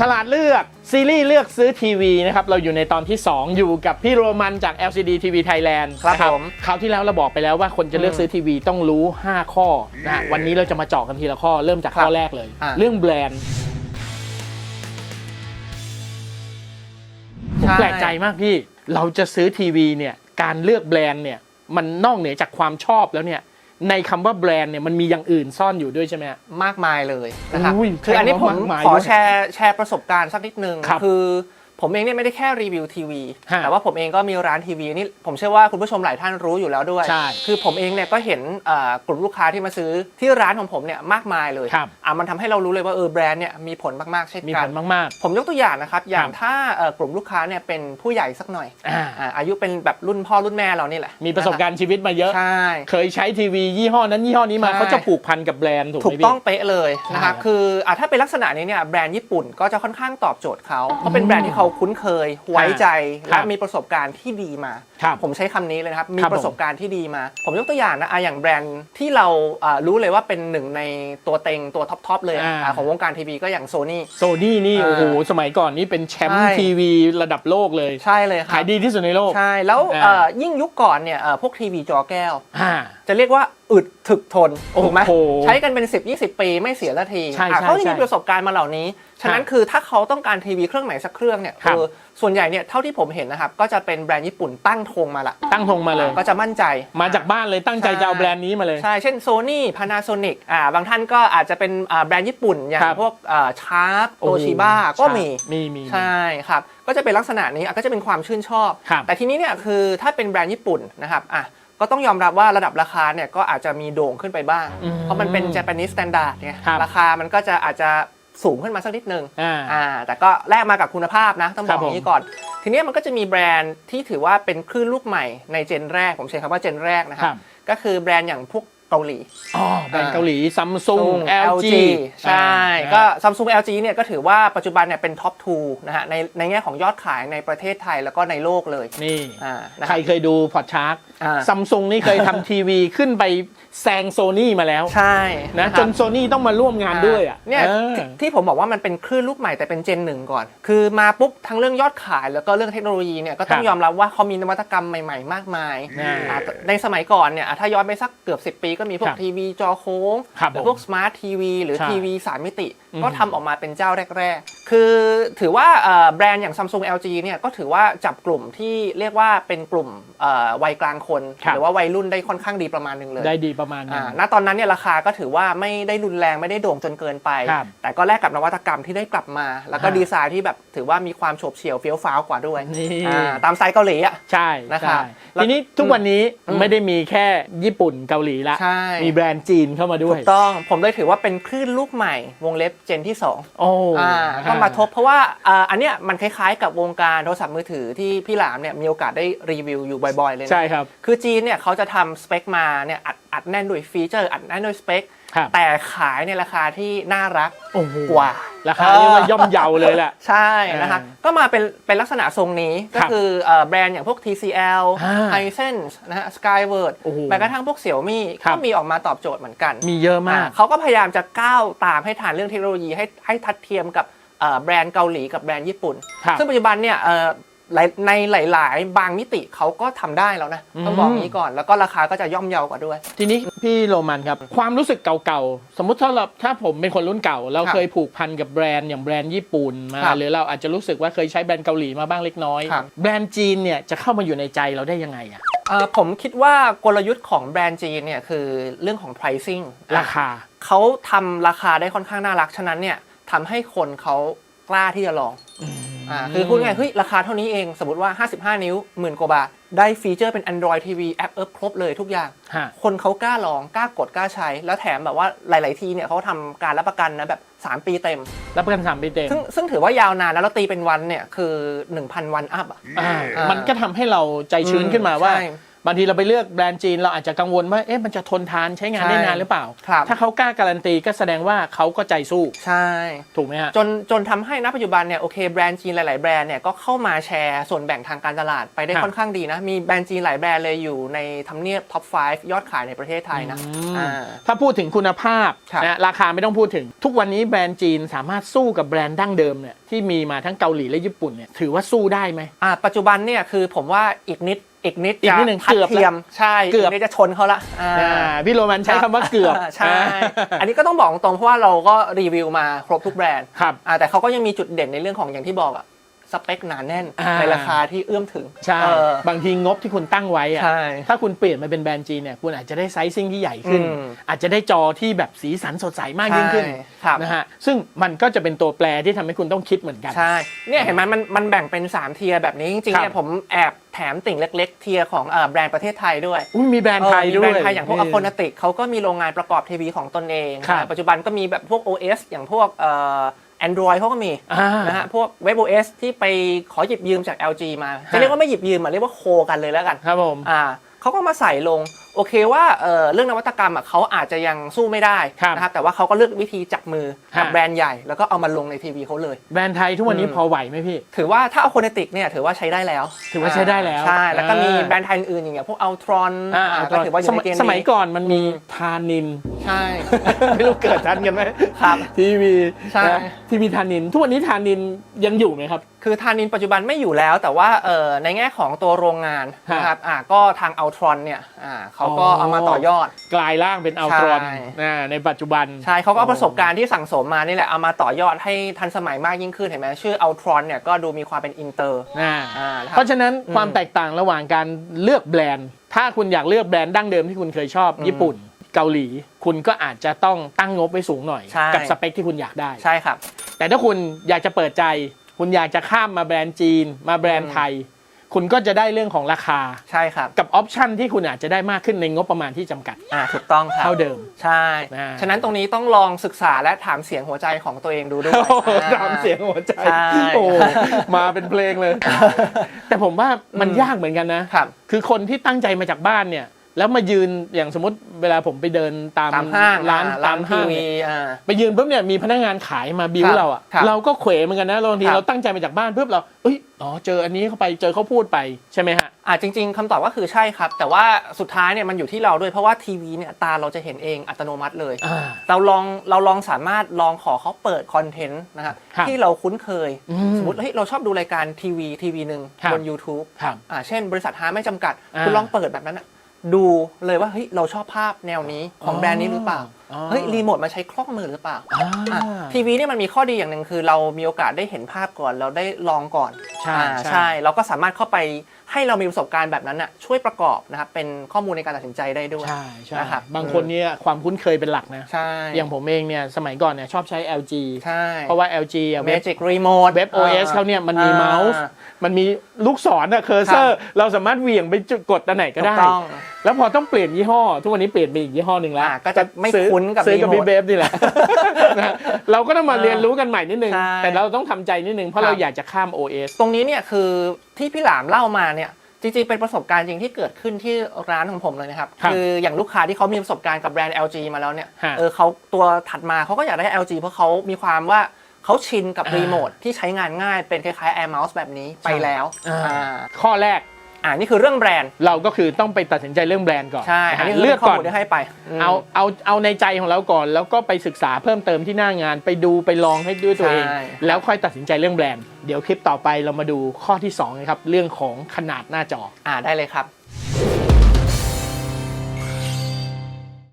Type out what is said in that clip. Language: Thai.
ฉลาดเลือก ซีรีส์เลือกซื้อทีวีนะครับ เราอยู่ในตอนที่ 2 อยู่กับพี่โรมันจาก LCD TV Thailand ครับนะผมคราวที่แล้วเราบอกไปแล้วว่าคนจะเลือกซื้อทีวีต้องรู้ 5 ข้อนะวันนี้เราจะมาเจาะกันทีละข้อเริ่มจากข้อแรกเลย อะ เรื่องแบรนด์ผมใช่แปลกใจมากพี่ เราจะซื้อทีวีเนี่ยการเลือกแบรนด์เนี่ยมันนอกเหนือจากความชอบแล้วเนี่ย ในคำว่าแบรนด์เนี่ยมันมีอย่างอื่นซ่อนอยู่ด้วยใช่ไหมฮะ มากมายเลยนะครับอุ้ยคืออันนี้ผมมากมายขอด้วยแชร์แชร์ประสบการณ์สักนิดนึงครับคือ ผมเองเนี่ยไม่ได้แค่รีวิวทีวี ฮะแต่ว่าผมเองก็มีร้านทีวีนี่ผมเชื่อว่าคุณผู้ชมหลายท่านรู้อยู่แล้วด้วย ใช่คือผมเองเนี่ยก็เห็นเอ่อกลุ่มลูกค้าที่มาซื้อที่ร้านของผมเนี่ยมากมายเลยครับ อะมันทำให้เรารู้เลยว่าเออแบรนด์เนี่ยมีผลมากๆเช่นมีกัผน ลมาก ผมยกตัวอย่างนะครับ อย่างครับ ถ้าเอ่อกลุ่มลูกค้าเนี่ยเป็นผู้ใหญ่สักหน่อยๆอ่าอ่าอายุเป็นแบบรุ่นพ่อรุ่นแม่เรานี่แหละมีประสบการณ์ชีวิตมาเยอะ ใช่ เคยใช้ทีวียี่ห้อนั้นยี่ห้อนี้มาใช่ เขาจะผูกพันกับแบรนด์ถูกไหถูมกพี่ ต้องเป๊ะเลยนะครับใช่คืออะถ้าเป็นลักษณะนี้เนี่ยแบรนด์ญี่ปุ่นก็จะค่อนข้างตอบโจทย์เขาเพราะเป็นแบรนด์ที่เขาคุ้นเคย ไว้ใจครัและบมีประสบการณ์ที่ดีมาครับผมใช้คำนี้เลยนะครับ มีครับผมประสบการณ์ที่ดีมา ผมยกตัวอย่างนะอะอย่างแบรนด์ที่เราอะรู้เลยว่าเป็นหนึ่งในตัวเต็งตัวท็อปๆเลยอะอ่าอะของวงการทีวีก็อย่างโซนี่โซนี่นี่อ่าโอ้โหสมัยก่อนนี่เป็นแชมใช่ป์ทีวีระดับโลกเลยใช่เลยครัขายบดีที่สุดในโลกใช่แล้วอ่าเอ่อยิ่งยุคก่อนเนี่ยเอ่อพวกทีวีจอแก้วอ่าจะเรียกว่าอึดถึกทนโอ้โหถูกไหมใช้กันเป็น 10 20 ปีไม่เสียละทีใช่อะใช่เขาจะใช่มีประสบการณ์มาเหล่านี้ ฉะนั้นคือถ้าเขาต้องการทีวีเครื่องไหนสักเครื่องเนี่ยครับเออส่วนใหญ่เนี่ยเท่าที่ผมเห็นนะครับก็จะเป็นแบรนด์ญี่ปุ่นตั้งธงมาละตั้งธงมาเลยก็จะมั่นใจมาจากบ้านเลยตั้งใจใช่จะเอาแบรนด์นี้มาเลย ใช่เช่น Sony Panasonic อ่าบางท่านก็อาจจะเป็นอ่าแบรนด์ญี่ปุ่นอย่างครับพวกชาร์ปโอ้โตโหชิบ้าก็มีมีมีใช่ครับก็จะเป็นลักษณะนี้อะก็จะเป็นความชื่นชอบครับแต่ทีนี้เนี่ยคือถ้าเป็นแบรนด์ญี่ปุ่นนะครับอะก็ต้องยอมรับว่าระดับราคาเนี่ยก็อาจจะมีโด่งขึ้นไปบ้างอืมเพราะมันเป็น Japanese standard ไงครับราคามันก็จะอาจจะ สูงขึ้นมาสักนิดนึงอ่า อ่าแต่ก็แลกมากับคุณภาพนะ ต้องบครัอกบอย่างนี้ก่อน ทีนี้มันก็จะมีแบรนด์ที่ถือว่าเป็นคลื่นลูกใหม่ในเจนแรก ผมใช้คำว่าเจนแรกนะคครัรับ บ ก็คือแบรนด์อย่างพวก เกาหลี อ๋อแบรนด์เกาหลีซัมซุง LG ใช่อ่าก็ Samsung LG เนี่ยก็ถือว่าปัจจุบันเนี่ยเป็นท็อป2นะฮะในในแง่ของยอดขายในประเทศไทยแล้วก็ในโลกเลย นี่อ่านะใครเคยดูพอดชาร์กอ่าซัมซุงนี่เคยทำทีวีขึ้นไปแซงโซนี่มาแล้ว ใช่นะคจรับนโซนี่ต้องมาร่วมงานด้วยอะเนี่ยออที่ที่ผมบอกว่ามันเป็นคลื่นลูกใหม่แต่เป็นเจนหนึ่งก่อน คือมาปุ๊บทั้งเรื่องยอดขายแล้วก็เรื่องเทคโนโลยีเนี่ยก็ต้อคงรับยอมรับว่าเขามีนวัตกรรมใหม่ ๆ มากมายอ่าอ่าในสมัยก่อนเนี่ยอะถ้าย้อนไปสักเกือบ 10 ปีก็มีพวครักบทีวีจอโค้งครับหรือพวกสมาร์ททีวีหรือใช่ทีวีสามมิติอืมก็ทำออกมาเป็นเจ้าแรกๆ คือถือว่าเอ่อแบรนด์อย่าง Samsung LG เนี่ยก็ถือว่าจับกลุ่มที่เรียกว่าเป็นกลุ่มเอ่อวัยกลางคนครับหรือว่าวัยรุ่นได้ค่อนข้างดีประมาณหนึ่งเลย ได้ดีประมาณนึอ่างณตอนนั้นเนี่ยราคาก็ถือว่าไม่ได้รุนแรงไม่ได้โด่งจนเกินไปครับแต่ก็แลกกับนวัตกรรมที่ได้กลับมา แล้วก็ฮะดีไซน์ที่แบบถือว่ามีความโฉบเฉี่ยวเฟี้ยวฟ้าวกว่าด้วยนี่อ่าตามสไตล์เกาหลีอะใช่นะครับใช่แล้วทีนี้ทุกวันนี้อืมไม่ได้มีแค่ญี่ปุ่นเกาหลีละใช่มีแบรนด์จีนเข้ามาด้วถูยกต้องผมเลยถือว่าเป็นคลื่นลูกใหม่วงเล็บเจนที่2โอ้อ่าก็มาทบเพราะว่าอ่าอันเนี้ยมันคล้ายๆกับวงการโทรศัพท์มือถือที่พี่หลามเนี่ยมีโอกาสได้รีวิวอยู่บ่อยๆเลยนะใช่ครับคือจีนเนี่ยเขาจะทำสเปคมาเนี่ยอัดอัดแน่นด้วยฟีเจอร์อัดแน่นด้วยสเปคครับแต่ขายในราคาที่น่ารักโอ้โหกว่าราคาเรียกว่าย่อมเยาเลยแหละใช่นะคะอ่าก็มาเป็นเป็นลักษณะทรงนี้ก็ครับคือเอ่อแบรนด์อย่างพวก TCL อ่า Hisense นะฮะ Skyward โอ้โหแม้กระทั่งพวก Xiaomi ครัก็บมีออกมาตอบโจทย์เหมือนกัน มีเยอะมากอ่าเขาก็พยายามจะก้าวตามให้ทันเรื่องเทคโนโลยีให้ให้ทัดเทียมกับเอ่อ แบรนด์เกาหลีกับแบรนด์ญี่ปุ่นครับซึ่งปัจจุบันเนี่ยเอ่อหลายในหลาย ๆ บางมิติเขาก็ทำได้แล้วนะต้องบอกอืมงี้ก่อนแล้วก็ราคาก็จะย่อมเยาวกว่าด้วย ทีนี้พี่โรมันครับ ความรู้สึกเก่าๆ สมมุติถ้าเราถ้าผมเป็นคนรุ่นเก่า เราครับเคยผูกพันกับแบรนด์อย่างแบรนด์ญี่ปุ่นมาครับหรือเราอาจจะรู้สึกว่าเคยใช้แบรนด์เกาหลีมาบ้างเล็กน้อยครับแบรนด์จีนเนี่ยจะเข้ามาอยู่ในใจเราได้ยังไงอะเอ่อผมคิดว่ากลยุทธ์ของแบรนด์จีนเนี่ยคือเรื่องของ pricing ราคาเขาทำราคาได้ค่อนข้างน่ารักฉะนั้นเนี่ย ทำให้คนเขากล้าที่จะลองอ่าคือพูดง่ายๆเฮ้ยราคาเท่านี้เอง สมมติว่า 55 นิ้วหมื่นกว่าบาท ได้ฟีเจอร์เป็น Android TV แอปเอิบครบเลยทุกอย่าง ฮะ คนเขากล้าลองกล้ากดกล้าใช้ แล้วแถมแบบว่าหลาย ๆ ทีเนี่ยเขาทำการรับประกันนะแบบ 3 ปีเต็ม รับประกันสามปีเต็มซึ่งซึ่งถือว่ายาวนานแล้วเราตีเป็นวันเนี่ยคือ 1,000 วันอัพอะ อ่าอ่ามัมันก็ทำให้เราใจชื้นขึ้นมาว่า ใช่ บางทีเราไปเลือกแบรนด์จีนเราอาจจะกังวลว่าเอ๊ะมันจะทนทานใช้งานได้ใช่นานหรือเปล่า ครับถ้าเขากล้าการันตีก็แสดงว่าเขาก็ใจสู้ใช่ ถูกไหมฮะ จนจนทำให้ณปัจจุบันเนี่ยโอเคแบรนด์จีนหลาย ๆ แบรนด์เนี่ยก็เข้ามาแชร์ส่วนแบ่งทางการตลาดไปได้ครับ ค่อนข้างดีนะ มีแบรนด์จีนหลายแบรนด์เลยอยู่ในทำเนียบท็อป 5 ยอดขายในประเทศไทยนะอืมอ่า ถ้าพูดถึงคุณภาพครับ นะราคาไม่ต้องพูดถึง ทุกวันนี้แบรนด์จีนสามารถสู้กับแบรนด์ดั้งเดิมเนี่ยที่มีมาทั้งเกาหลีและญี่ปุ่นเนี่ยถือว่าสู้ได้ไหม อ่าปัจจุบันเนี่ยคือผมว่าอีกนิด อีกนิดอีกนิดหนึ่งจะทัดเกือบแล้วเทียมใช่เกือบ กนิดจะชนเขาละอ่า อ่าพี่โรมันใช้คำว่าเกือบใช่อ่าอันนี้ก็ต้องบอกตรงๆเพราะว่าเราก็รีวิวมาครบทุกแบรนด์ครับ อ่าแต่เขาก็ยังมีจุดเด่นในเรื่องของอย่างที่บอกอะสเปคหนาแน่น อ่า ในราคาที่เอื้อมถึงใช่ เออบางทีงบที่คุณตั้งไว้อะใช่ ถ้าคุณเปลี่ยนมาเป็นแบรนด์จีนเนี่ยคุณอาจจะได้ไซซิ่งที่ใหญ่ขึ้น อืม อาจจะได้จอที่แบบสีสันสดใสมากยิ่งขึ้น ใช่ครับ นะฮะซึ่งมันก็จะเป็นตัวแปรที่ทำให้คุณต้องคิดเหมือนกัน ใช่ เนี่ยเห็นไหมมันมันแบ่งเป็น 3 เทียร์แบบนี้จริงๆครับเนี่ยผมแอบ แถมติ่งเล็ก ๆ เทียร์ของเอ่อแบรนด์ประเทศไทยด้วยอุ้ยมีแบรนด์ไทยเออมีด้แบวรยนด์ไทยอย่างพวกอโคนาติกเขาก็มีโรงงานประกอบทีวีของตนเองครับอ่าปัจจุบันก็มีแบบพวก OS อย่างพวกเอ่อ Android เขาก็มีอ่านะฮะพวก WebOS ที่ไปขอหยิบยืมจาก LG มา จะเรียกว่าไม่หยิบยืมอะเรียกว่าโคกันเลยแล้วกัน ครับผมอ่า เขาก็มาใส่ลงโอเคว่าเอ่อเรื่องนวัตกรรมอะเขาอาจจะยังสู้ไม่ได้ครับนะครับแต่ว่าเขาก็เลือกวิธีจับมือกับฮะแบรนด์ใหญ่แล้วก็เอามาลงในทีวีเขาเลย แบรนด์ไทยทุกวันนี้อืมพอไหวไหมพี่ ถือว่าถ้าเอาโคเนติกเนี่ยถือว่าใช้ได้แล้ว ถือว่าใช้ได้แล้วใช่แล้วก็มีอ่าแบรนด์ไทยอื่นๆอย่างเงี้ยพวกอัลทรอนอ่าก็ถือว่าอยู่สในมัยเกณฑ์สมัยนี้ก่อนมันมีอืมทานิน ใช่ ไม่รู้เกิดทันกันไหมครับ ทีวีใช่นะทีวีทานิน ทุกวันนี้ทานินยังอยู่ไหมครับ คือทานินปัจจุบันไม่อยู่แล้ว แต่ว่าเอ่อในแง่ของตัวโรงงานฮะนะครับอ่าก็ทางอัลทรอนเนี่ยอ่าเขาก็อ๋อ เอามาต่อยอด กลายร่างเป็นอัลตรอนใช่ นะในปัจจุบัน ใช่เขาก็เอาประสบการณ์ที่สั่งสมมานี่แหละเอามาต่อยอดให้ทันสมัยมากยิ่งขึ้นเห็นไหมชื่ออัลทรอนเนี่ยก็ดูมีความเป็นอินเตอร์อ่า อ่าเพราะฉะนั้นอืมความแตกต่างระหว่างการเลือกแบรนด์ ถ้าคุณอยากเลือกแบรนด์ดั้งเดิมที่คุณเคยชอบอืมญี่ปุ่น เกาหลี คุณก็อาจจะต้องตั้งงบไว้สูงหน่อย ใช่ กับสเปคที่คุณอยากได้ ใช่ครับ แต่ถ้าคุณอยากจะเปิดใจ คุณอยากจะข้ามมาแบรนด์จีน มาแบรนด์ไทย คุณก็จะได้เรื่องของราคา ใช่ครับกับออปชันที่คุณอาจจะได้มากขึ้นในงบประมาณที่จำกัดอ่าถูกต้องครับ เท่าเดิม ใช่ อ่า ฉะนั้นตรงนี้ต้องลองศึกษาและถามเสียงหัวใจของตัวเองดูด้วยโอ้โหอ่ ตามเสียงหัวใจใช่ โอ้โหมาเป็นเพลงเลย แต่ผมว่ามันอืมยากเหมือนกันนะ ครับ คือคนที่ตั้งใจมาจากบ้านเนี่ย แล้วมายืนอย่างสมมติเวลาผมไปเดินตามตามห้างร้านอ่ตามทีห้างวีเนี่ยอ่า ไปยืนปุ๊บเนี่ยมีพนักงานขายมาบิ้วครับเราอะครับเราก็เขวเหมือนกันนะบางทีครับ เราตั้งใจมาจากบ้านปุ๊บเราเอ้ยอ๋อเจออันนี้เข้าไปเจอเขาพูดไปใช่ไหมฮะ อ่าจริง ๆคำตอบก็คือใช่ครับ แต่ว่าสุดท้ายเนี่ยมันอยู่ที่เราด้วยเพราะว่าทีวีเนี่ยตาเราจะเห็นเองอัตโนมัติเลย อ่า เราลองเราลองสามารถลองขอเขาเปิดคอนเทนต์นะครับครับที่เราคุ้นเคย อืสมมติเฮ้ยเราชอบดูรายการทีวีทีวีหนึ่งครับบน YouTube ครับ อ่าเช่นบริษัทฮาไม่จำกัดอ่าคุณลองเปิดแบบนั้นอะ ดูเลยว่าเฮ้ยเราชอบภาพแนวนี้ของอ๋อแบรนด์นี้หรือเปล่าอ๋อเฮ้ยรีโมทมาใช้คล่องมือหรือเปล่าอ่าอะทีวีเนี่ยมันมีข้อดีอย่างหนึ่งคือเรามีโอกาสได้เห็นภาพก่อนเราได้ลองก่อนใช่อ่าใช่ใช่เราก็สามารถเข้าไป ให้เรามีประสบการณ์แบบนั้นน่ะช่วยประกอบนะครับเป็นข้อมูลในการตัดสินใจได้ด้วย ใช่ใช่นะครับบางคนเนี่ยความคุ้นเคยเป็นหลักนะใช่อย่างผมเองเนี่ยสมัยก่อนเนี่ยชอบใช้ LG ใช่เพราะว่า LG อะเว็บ Magic Remote เว็บ OS เขาเนี่ยมันมีเมาส์มันมีลูกศรอะเคอร์เซอร์ เราสามารถเหวี่ยงไปจุดกดอันไหนก็ถูได้กต้องแล้วพอต้องเปลี่ยนยี่ห้อ ทุกวันนี้เปลี่ยนไปอีกยี่ห้อหนึ่งแล้วอ่าก็จะไม่ซื้อคุ้นกับซื้อกับรีพี่โมทเบฟนี่แหละนะเราก็ต้องมาเรียนรู้กันใหม่นิดนึงใช่แต่เราต้องทำใจนิดนึงเพราะครับเราอยากจะข้าม OS ตรงนี้เนี่ยคือ ที่พี่หลามเล่ามาเนี่ยจริงๆ เป็นประสบการณ์จริงที่เกิดขึ้นที่ร้านของผมเลยนะครับ ครับออย่างลูกค้าที่เขามีประสบการณ์กับแบรนด์ LG มาแล้วเนี่ยฮะเออเขาตัวถัดมาเขาก็อยากได้ LG เพราะเขามีความว่าเขาชินกับอ่ารีโมทที่ใช้งานง่ายเป็นคล้ายๆ Air Mouse แบบนี้ไปแล้วอ่า อ่า ข้อแรก อ่านี่คือเรื่องแบรนด์เราก็คือต้องไปตัดสินใจเรื่องแบรนด์ก่อนใช่นะอันฮะนี้คือเลืเรื่ออกงข้อก่อนมูลที่ให้ไปมเอาเอาเอาในใจของเราก่อน แล้วก็ไปศึกษาเพิ่มเติมที่หน้างานไปดูไปลองให้ด้วยตัวเองใช่แล้วค่อยตัดสินใจเรื่องแบรนด์เดี๋ยวคลิปต่อไปเรามาดูข้อที่2นะครับเรื่องของขนาดหน้าจออ่าได้เลยครับ